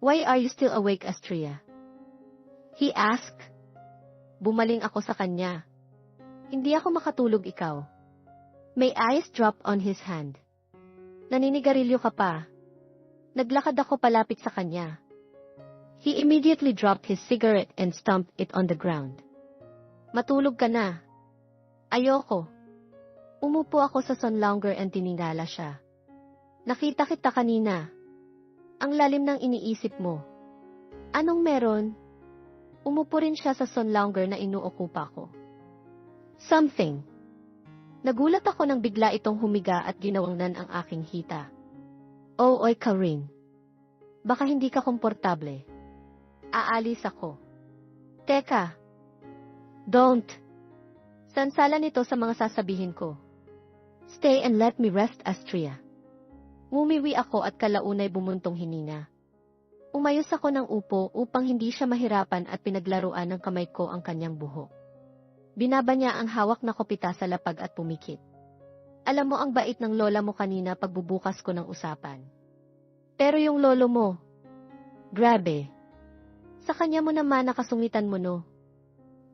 Why are you still awake, Astria? He asked. Bumaling ako sa kanya. Hindi ako makatulog ikaw. May eyes dropped on his hand. Naninigarilyo ka pa. Naglakad ako palapit sa kanya. He immediately dropped his cigarette and stomped it on the ground. Matulog ka na. Ayoko. Umupo ako sa sunlounger and tiningala siya. Nakita kita kanina. Ang lalim ng iniisip mo. Anong meron? Umupo rin siya sa sunlounger na inuokupa ko. Something. Nagulat ako nang bigla itong humiga at ginawangnan ang aking hita. Oh, oy, Karin. Baka hindi ka komportable. Aalis ako. Teka. Don't. Sansala nito sa mga sasabihin ko. Stay and let me rest, Astria. Ngumiwi ako at kalaunay bumuntong hininga. Umayos ako ng upo upang hindi siya mahirapan at pinaglaruan ng kamay ko ang kanyang buhok. Binaba niya ang hawak na kopita sa lapag at pumikit. Alam mo ang bait ng lola mo kanina pagbubukas ko ng usapan. Pero yung lolo mo, grabe. Sa kanya mo naman nakasungitan mo no.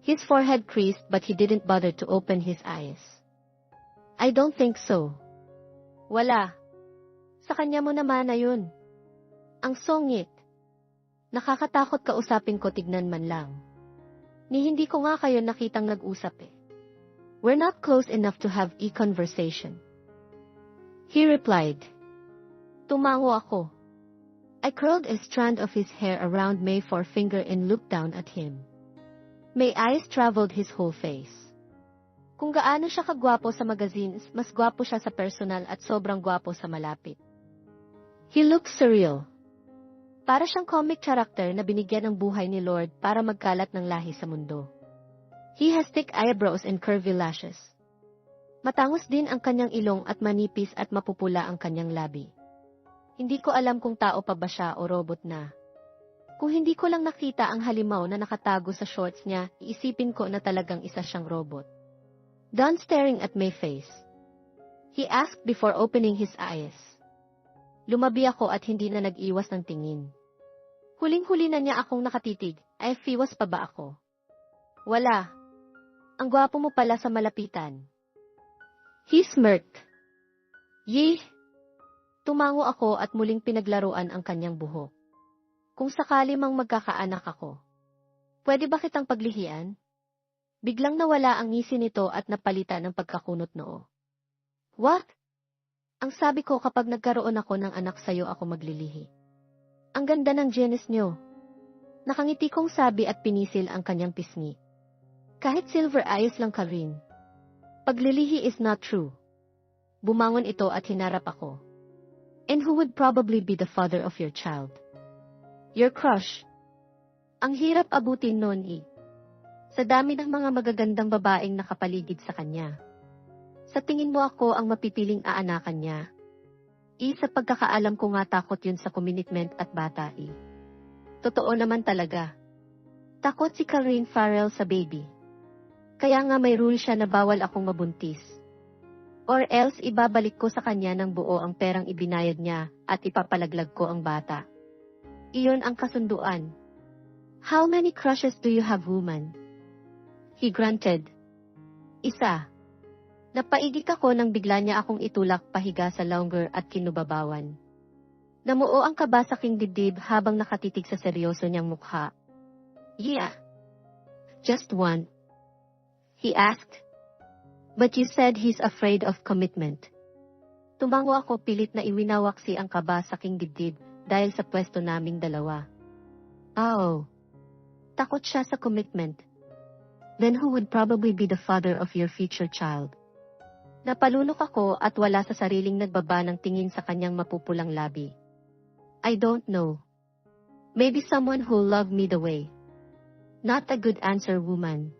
His forehead creased but he didn't bother to open his eyes. I don't think so. Wala. Sa kanya mo naman na yun. Ang songit. Nakakatakot kausapin ko tignan man lang. Ni hindi ko nga kayo nakitang nag-usap eh. We're not close enough to have a conversation. He replied. Tumango ako. I curled a strand of his hair around my forefinger and looked down at him. My eyes traveled his whole face. Kung gaano siya kagwapo sa magazines, mas gwapo siya sa personal at sobrang gwapo sa malapit. He looked surreal. Para siyang comic character na binigyan ng buhay ni Lord para magkalat ng lahi sa mundo. He has thick eyebrows and curvy lashes. Matangos din ang kanyang ilong at manipis at mapupula ang kanyang labi. Hindi ko alam kung tao pa ba siya o robot na. Kung hindi ko lang nakita ang halimaw na nakatago sa shorts niya, iisipin ko na talagang isa siyang robot. Done staring at my face. He asked before opening his eyes. Lumabi ako at hindi na nag-iwas ng tingin. Huling-huli na niya akong nakatitig, ay fiwas pa ba ako? Wala. Ang gwapo mo pala sa malapitan. He smirked. Yeh! Tumango ako at muling pinaglaruan ang kanyang buhok. Kung sakali mang magkakaanak ako. Pwede ba kitang paglihian? Biglang nawala ang ngisi nito at napalitan ng pagkakunot noo. What? Ang sabi ko kapag nagkaroon ako ng anak sa'yo ako maglilihi. Ang ganda ng genes nyo. Nakangiti kong sabi at pinisil ang kanyang pisngi. Kahit silver eyes lang ka rin. Paglilihi is not true. Bumangon ito at hinarap ako. And who would probably be the father of your child? Your crush. Ang hirap abutin noon eh. Sa dami ng mga magagandang babaeng nakapaligid sa kanya. Sa tingin mo ako ang mapipiling aanakan niya. I sa pagkakaalam ko nga takot yun sa commitment at bata eh. Totoo naman talaga. Takot si Karine Farrell sa baby. Kaya nga may rule siya na bawal akong mabuntis. Or else ibabalik ko sa kanya ng buo ang perang ibinayad niya at ipapalaglag ko ang bata. Iyon ang kasunduan. How many crushes do you have, woman? He grunted. Isa. Napaigik ako nang bigla niya akong itulak pahiga sa longer at kinubabawan. Namuo ang kaba sa king dibdib habang nakatitig sa seryoso niyang mukha. Yeah. Just one. He asked. But you said he's afraid of commitment. Tumango ako pilit na iwinawaksi ang kaba sa king dibdib dahil sa pwesto naming dalawa. Oh. Takot siya sa commitment. Then who would probably be the father of your future child? Napalunok ako at wala sa sariling nagbaba ng tingin sa kanyang mapupulang labi. I don't know. Maybe someone who'll love me the way. Not a good answer, woman.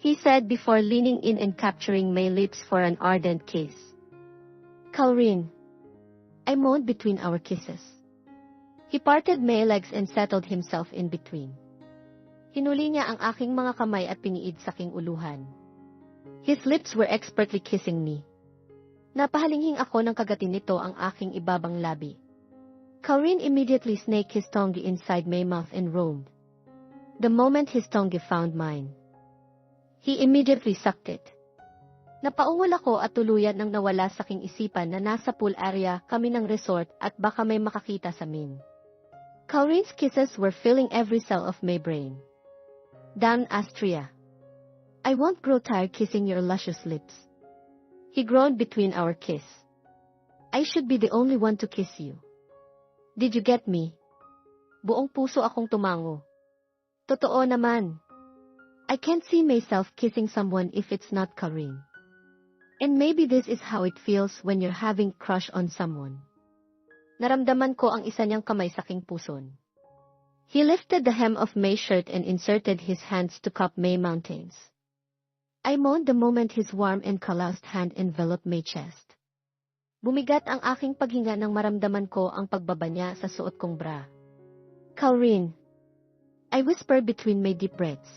He said before leaning in and capturing my lips for an ardent kiss. Calrin. I moaned between our kisses. He parted my legs and settled himself in between. Hinuli niya ang aking mga kamay at piniid sa king uluhan. His lips were expertly kissing me. Napahalinghing ako ng kagatin nito ang aking ibabang labi. Kaurin immediately snaked his tongue inside my mouth and roamed. The moment his tongue found mine, he immediately sucked it. Napaungol ako at tuluyan nang nawala sa king isipan na nasa pool area kami ng resort at baka may makakita sa min. Kaurin's kisses were filling every cell of my brain. Dan Astria. I won't grow tired kissing your luscious lips. He groaned between our kiss. I should be the only one to kiss you. Did you get me? Buong puso akong tumango. Totoo naman. I can't see myself kissing someone if it's not Karin. And maybe this is how it feels when you're having crush on someone. Naramdaman ko ang isa niyang kamay sa king puson. He lifted the hem of May's shirt and inserted his hands to cup May mountains. I moaned the moment his warm and calloused hand enveloped my chest. Bumigat ang aking paghinga nang maramdaman ko ang pagbaba niya sa suot kong bra. Kaurin. I whispered between my deep breaths.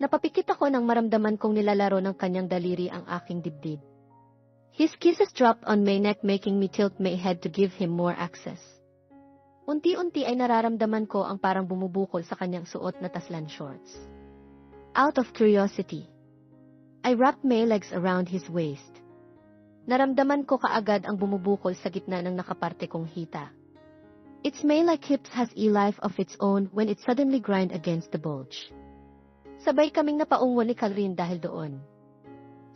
Napapikit ako nang maramdaman kong nilalaro ng kanyang daliri ang aking dibdib. His kisses dropped on my neck making me tilt my head to give him more access. Unti-unti ay nararamdaman ko ang parang bumubukol sa kanyang suot na taslan shorts. Out of curiosity, I wrapped my legs around his waist. Naramdaman ko kaagad ang bumubukol sa gitna ng nakaparte kong hita. Its may like hips has a life of its own when it suddenly grind against the bulge. Sabay kaming napaungwa ni Calrin dahil doon.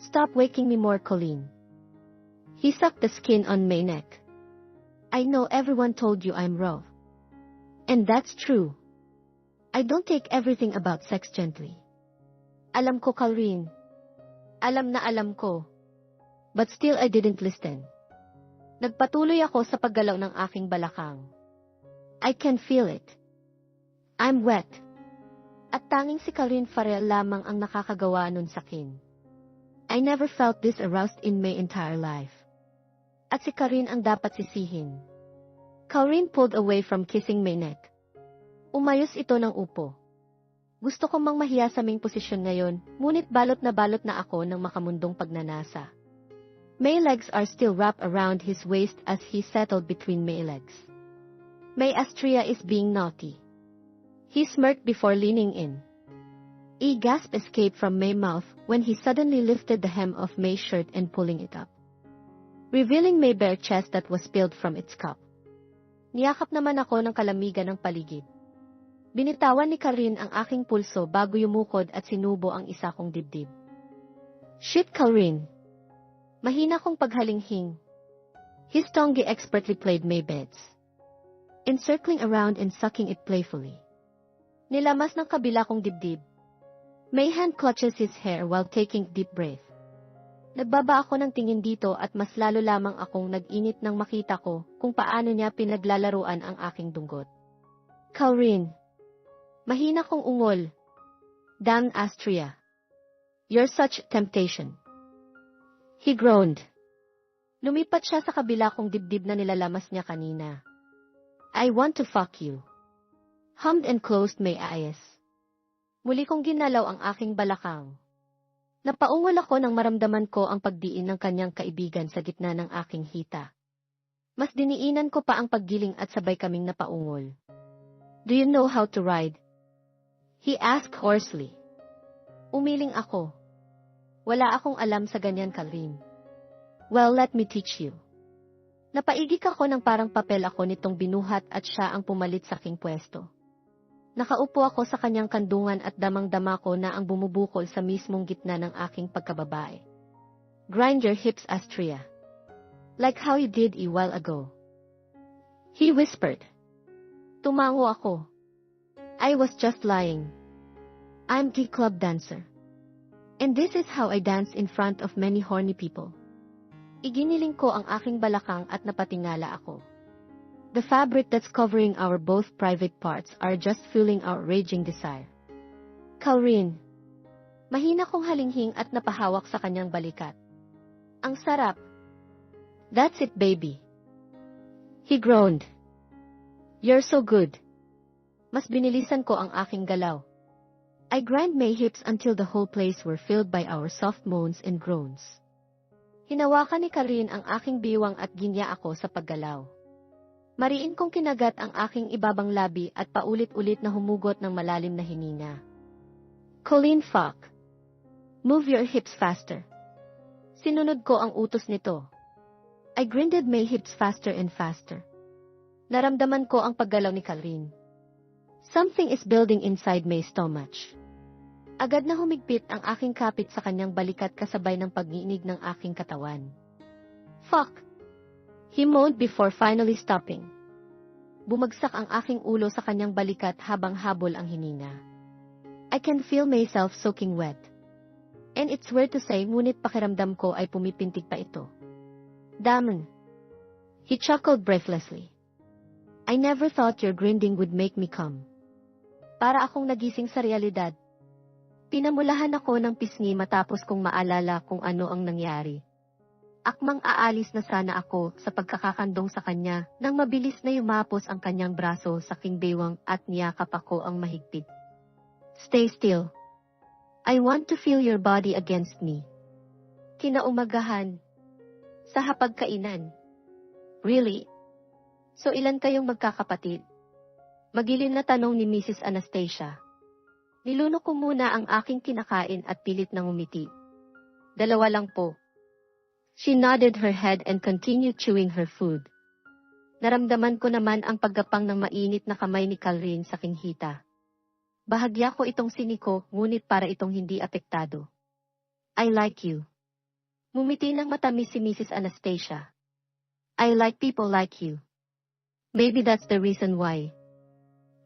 Stop waking me more, Colleen. He sucked the skin on my neck. I know everyone told you I'm rough. And that's true. I don't take everything about sex gently. Alam ko, Calrin. Alam na alam ko. But still I didn't listen. Nagpatuloy ako sa paggalaw ng aking balakang. I can feel it. I'm wet. At tanging si Karin Farrell lamang ang nakakagawa nun sa akin. I never felt this aroused in my entire life. At si Karin ang dapat sisihin. Karin pulled away from kissing my neck. Umayos ito ng upo. Gusto ko mang mahiya sa ming posisyon ngayon, ngunit balot na balot na ako ng makamundong pagnanasa. My legs are still wrapped around his waist as he settled between my legs. My Astria is being naughty. He smirked before leaning in. A gasp escaped from May's mouth when he suddenly lifted the hem of May's shirt and pulling it up. Revealing May's bare chest that was spilled from its cup. Niyakap naman ako ng kalamigan ng paligid. Binitawan ni Karin ang aking pulso bago yumukod at sinubo ang isa kong dibdib. Shit, Karin! Mahina kong paghalinghing. His tongue expertly played May beds. Encircling around and sucking it playfully. Nilamas ng kabila kong dibdib. May hand clutches his hair while taking deep breath. Nagbaba ako ng tingin dito at mas lalo lamang akong nag-init nang makita ko kung paano niya pinaglalaruan ang aking dunggot. Kaurin. Mahina kong ungol. Dan Astria. You're such temptation. He groaned. Lumipat siya sa kabila kong dibdib na nilalamas niya kanina. I want to fuck you hummed and closed my eyes. Muli kong ginalaw ang aking balakang. Napaungol ako nang maramdaman ko ang pagdiin ng kanyang kaibigan sa gitna ng aking hita. Mas diniinan ko pa ang paggiling at sabay kaming napaungol. Do you know how to ride? He asked hoarsely. Umiling ako. Wala akong alam sa ganyan, Kalrin. Well, let me teach you. Napaigik ako ng parang papel ako nitong binuhat at siya ang pumalit sa aking pwesto. Nakaupo ako sa kanyang kandungan at damang-dama ko na ang bumubukol sa mismong gitna ng aking pagkababae. Grind your hips, Astria. Like how you did a while ago. He whispered. Tumango ako. I was just lying. I'm the club dancer. And this is how I dance in front of many horny people. Iginiling ko ang aking balakang at napatingala ako. The fabric that's covering our both private parts are just fueling our raging desire. Kaurin. Mahina kong halinghing at napahawak sa kanyang balikat. Ang sarap. That's it, baby. He groaned. You're so good. Mas binilisan ko ang aking galaw. I grind my hips until the whole place were filled by our soft moans and groans. Hinawakan ni Karin ang aking biwang at ginya ako sa paggalaw. Mariin kong kinagat ang aking ibabang labi at paulit-ulit na humugot ng malalim na hininga. Colleen Falk. Move your hips faster. Sinunod ko ang utos nito. I grinded my hips faster and faster. Naramdaman ko ang paggalaw ni Colleen. Something is building inside my stomach. Agad na humigpit ang aking kapit sa kanyang balikat kasabay ng pag-iinig ng aking katawan. Fuck! He moaned before finally stopping. Bumagsak ang aking ulo sa kanyang balikat habang habol ang hininga. I can feel myself soaking wet. And it's weird to say ngunit pakiramdam ko ay pumipintig pa ito. Damn! He chuckled breathlessly. I never thought your grinding would make me come. Para akong nagising sa realidad. Pinamulahan ako ng pisngi matapos kong maalala kung ano ang nangyari. Akmang aalis na sana ako sa pagkakakandong sa kanya nang mabilis na yumapos ang kanyang braso sa king baywang at niyakap ako ang mahigpit. Stay still. I want to feel your body against me. Kinaumagahan. Sa hapagkainan. Really? So ilan kayong magkakapatid? Magilin na tanong ni Mrs. Anastasia. Niluno ko muna ang aking kinakain at pilit nang umiti. Dalawa lang po. She nodded her head and continued chewing her food. Naramdaman ko naman ang paggapang ng mainit na kamay ni Calrin sa king hita. Bahagya ko itong siniko, ngunit para itong hindi apektado. I like you. Mumiti ng matamis si Mrs. Anastasia. I like people like you. Maybe that's the reason why.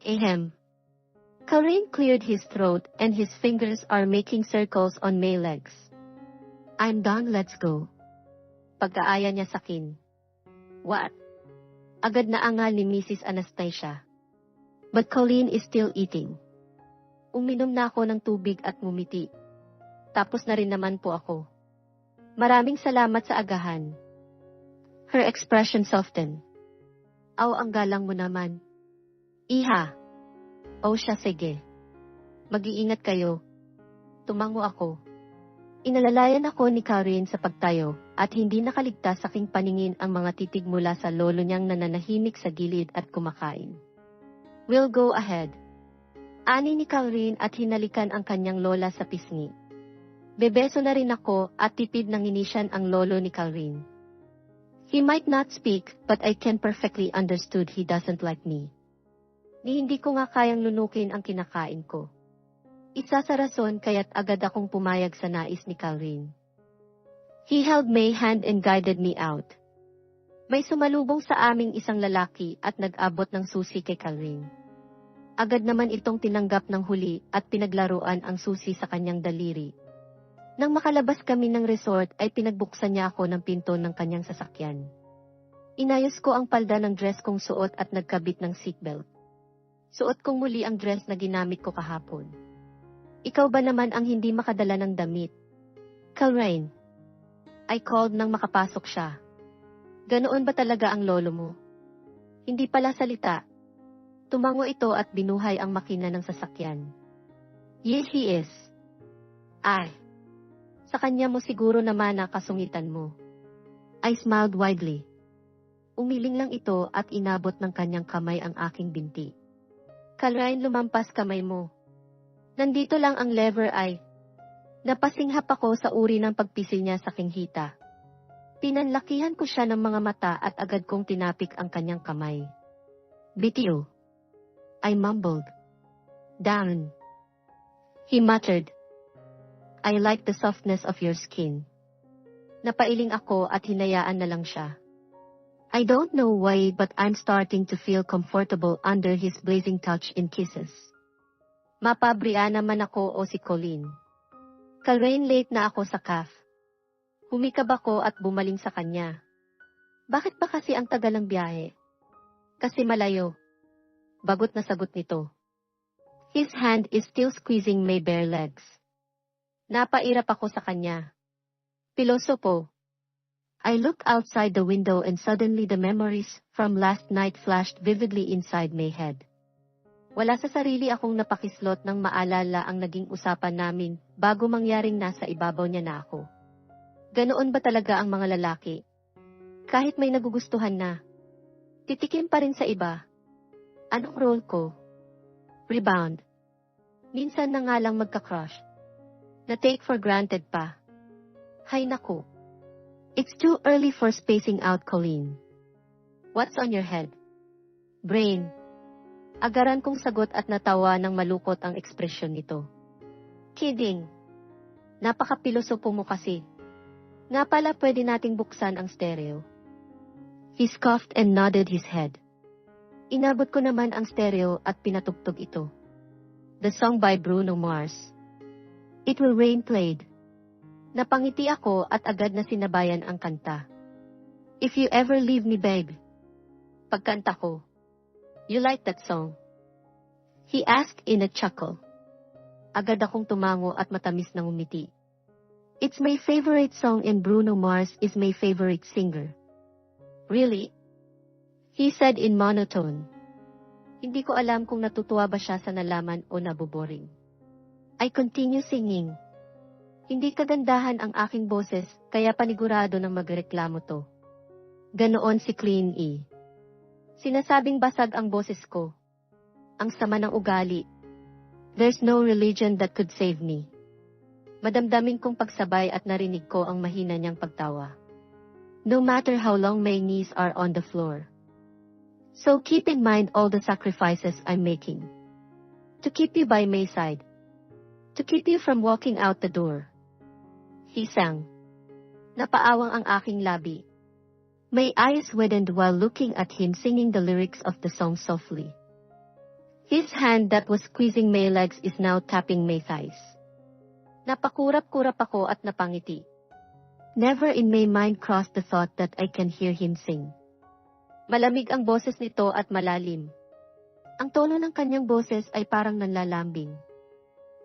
Ahem. Karin cleared his throat and his fingers are making circles on my legs. I'm done, let's go. Pagkaaya niya sa kin. What? Agad na angal ni Mrs. Anastasia. But Colleen is still eating. Uminom na ako ng tubig at ngumiti. Tapos na rin naman po ako. Maraming salamat sa agahan. Her expression softened. Aw, ang galang mo naman. Iha. O siya, sige. Mag-iingat kayo. Tumango ako. Inalalayan ako ni Karen sa pagtayo, at hindi nakaligtas sa aking paningin ang mga titig mula sa lolo niyang nananahimik sa gilid at kumakain. We'll go ahead. Ani ni Karen at hinalikan ang kanyang lola sa pisngi. Bebeso na rin ako at tipid ng inisyan ang lolo ni Karen. He might not speak, but I can perfectly understood he doesn't like me. Ni hindi ko nga kayang lunukin ang kinakain ko. Isa sa rason kaya't agad akong pumayag sa nais ni Calvin. He held my hand and guided me out. May sumalubong sa aming isang lalaki at nag-abot ng susi kay Calvin. Agad naman itong tinanggap ng huli at pinaglaruan ang susi sa kanyang daliri. Nang makalabas kami ng resort ay pinagbuksan niya ako ng pinto ng kanyang sasakyan. Inayos ko ang palda ng dress kong suot at nagkabit ng seatbelt. Suot kong muli ang dress na ginamit ko kahapon. Ikaw ba naman ang hindi makadala ng damit? Calrain. I called nang makapasok siya. Ganoon ba talaga ang lolo mo? Hindi pala salita. Tumango ito at binuhay ang makina ng sasakyan. Yes, he is. Ay. Sa kanya mo siguro naman na kasungitan mo. I smiled widely. Umiling lang ito at inabot ng kanyang kamay ang aking binti. Kalrain lumampas kamay mo. Nandito lang ang lever ay. Napasinghap ako sa uri ng pagpisil niya sa kinghita. Pinanlakihan ko siya ng mga mata at agad kong tinapik ang kanyang kamay. Bitiyo. I mumbled. Down. He muttered. I like the softness of your skin. Napailing ako at hinayaan na lang siya. I don't know why but I'm starting to feel comfortable under his blazing touch and kisses. Mapabriya naman ako o si Colleen. Kalrain late na ako sa CAF. Humikab ako at bumaling sa kanya. Bakit ba kasi ang tagal ng biyahe? Kasi malayo. Bagot na sagot nito. His hand is still squeezing my bare legs. Napairap ako sa kanya. Pilosopo. I looked outside the window and suddenly the memories from last night flashed vividly inside my head. Wala sa sarili akong napakislot nang maalala ang naging usapan namin bago mangyaring nasa ibabaw niya na ako. Ganoon ba talaga ang mga lalaki? Kahit may nagugustuhan na. Titikim pa rin sa iba. Anong role ko? Rebound. Minsan na nga lang magka-crush. Na-take for granted pa. Hay naku. It's too early for spacing out, Colleen. What's on your head? Brain. Agaran kong sagot at natawa ng malukot ang ekspresyon nito. Kidding. Napaka-pilosopo mo kasi. Nga pala pwede nating buksan ang stereo. He scoffed and nodded his head. Inabot ko naman ang stereo at pinatugtog ito. The song by Bruno Mars. It Will Rain played. Napangiti ako at agad na sinabayan ang kanta. If you ever leave me, babe. Pagkanta ko. You like that song? He asked in a chuckle. Agad akong tumango at matamis na umiti. It's my favorite song and Bruno Mars is my favorite singer. Really? He said in monotone. Hindi ko alam kung natutuwa ba siya sa nalaman o naboboring. I continue singing. Hindi kagandahan ang aking boses, kaya panigurado ng magreklamo to. Ganoon si Clean E. Sinasabing basag ang boses ko. Ang sama ng ugali. There's no religion that could save me. Madamdamin kong pagsabay at narinig ko ang mahina niyang pagtawa. No matter how long my knees are on the floor. So keep in mind all the sacrifices I'm making. To keep you by my side. To keep you from walking out the door. He sang. Napaawang ang aking labi. My eyes widened while looking at him singing the lyrics of the song softly. His hand that was squeezing my legs is now tapping my thighs. Napakurap-kurap ako at napangiti. Never in my mind crossed the thought that I can hear him sing. Malamig ang boses nito at malalim. Ang tono ng kanyang boses ay parang nanlalambing.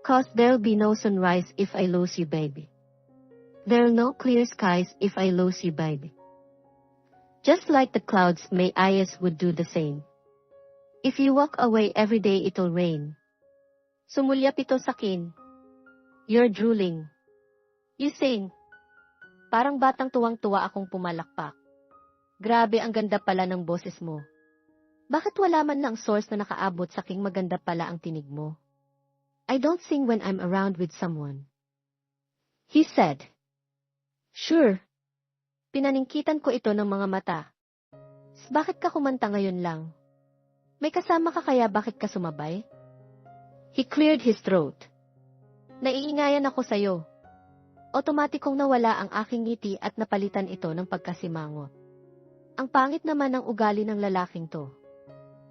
Cause there'll be no sunrise if I lose you, baby. There'll no clear skies if I lose you, baby. Just like the clouds, my eyes would do the same. If you walk away every day, it'll rain. Sumulyap ito sa akin. You're drooling. You sing. Parang batang tuwang-tuwa akong pumalakpak. Grabe ang ganda pala ng boses mo. Bakit wala man lang source na nakaabot sa king maganda pala ang tinig mo? I don't sing when I'm around with someone. He said. Sure. Pinaningkitan ko ito ng mga mata. Bakit ka kumanta ngayon lang? May kasama ka kaya bakit ka sumabay? He cleared his throat. Naiingayan ako sa'yo. Otomatikong nawala ang aking ngiti at napalitan ito ng pagkasimangot. Ang pangit naman ng ugali ng lalaking to.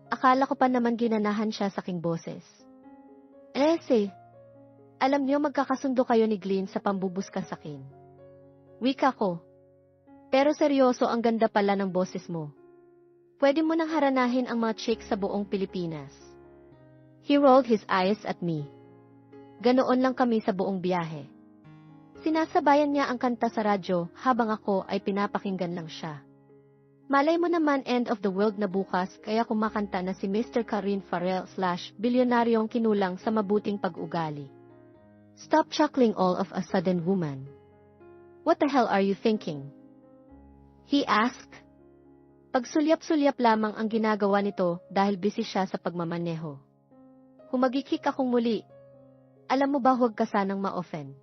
Akala ko pa naman ginanahan siya sa king boses. Ese, alam niyo magkakasundo kayo ni Glenn sa pambubuskas sa akin. Wika ko. Pero seryoso ang ganda pala ng boses mo. Pwede mo nang haranahin ang mga chicks sa buong Pilipinas. He rolled his eyes at me. Ganoon lang kami sa buong biyahe. Sinasabayan niya ang kanta sa radyo habang ako ay pinapakinggan lang siya. Malay mo naman end of the world na bukas kaya kumakanta na si Mr. Karin Farrell slash bilyonaryong kinulang sa mabuting pag-ugali. Stop chuckling all of a sudden woman. What the hell are you thinking? He asked. Pagsulyap-sulyap lamang ang ginagawa nito dahil busy siya sa pagmamaneho. Humagikik akong muli. Alam mo ba huwag ka sanang ma-offend.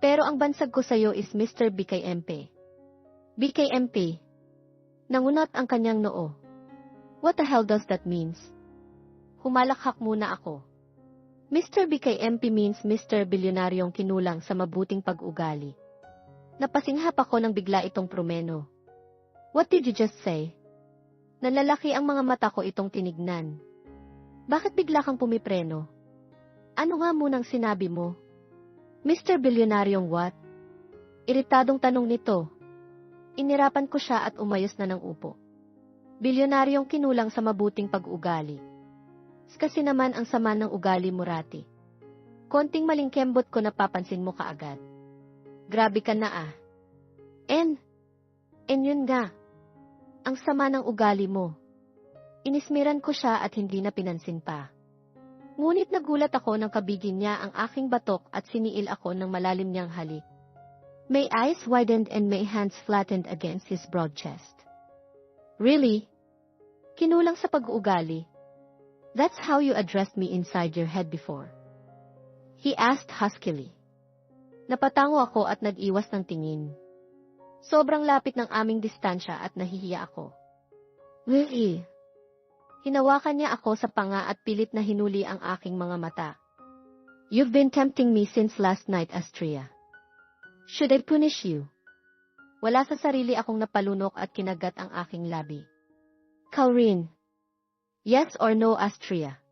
Pero ang bansag ko sa'yo is Mr. BKMP. BKMP. Nangunot ang kanyang noo. What the hell does that means? Humalakhak muna ako. Mr. BKMP means Mr. Bilyonaryong kinulang sa mabuting pag-ugali. Napasinghap ako ng bigla itong promeno. What did you just say? Nalalaki ang mga mata ko itong tinignan. Bakit bigla kang pumipreno? Ano nga munang sinabi mo? Mr. Bilyonaryong what? Iritadong tanong nito. Inirapan ko siya at umayos na ng upo. Bilyonaryong kinulang sa mabuting pag-ugali. Kasi naman ang sama ng ugali mo rati. Konting maling kembot ko napapansin mo kaagad. Grabe ka na ah. En, en yun nga. Ang sama ng ugali mo. Inismiran ko siya at hindi na pinansin pa. Ngunit nagulat ako nang kabigin niya ang aking batok at siniil ako ng malalim niyang halik. My eyes widened and my hands flattened against his broad chest. Really? Kinulang sa pag-uugali. That's how you addressed me inside your head before. He asked huskily. Napatango ako at nag-iwas ng tingin. Sobrang lapit ng aming distansya at nahihiya ako. Really? Hinawakan niya ako sa panga at pilit na hinuli ang aking mga mata. You've been tempting me since last night, Astria. Should I punish you? Wala sa sarili akong napalunok at kinagat ang aking labi. Kaurin. Yes or no, Astria?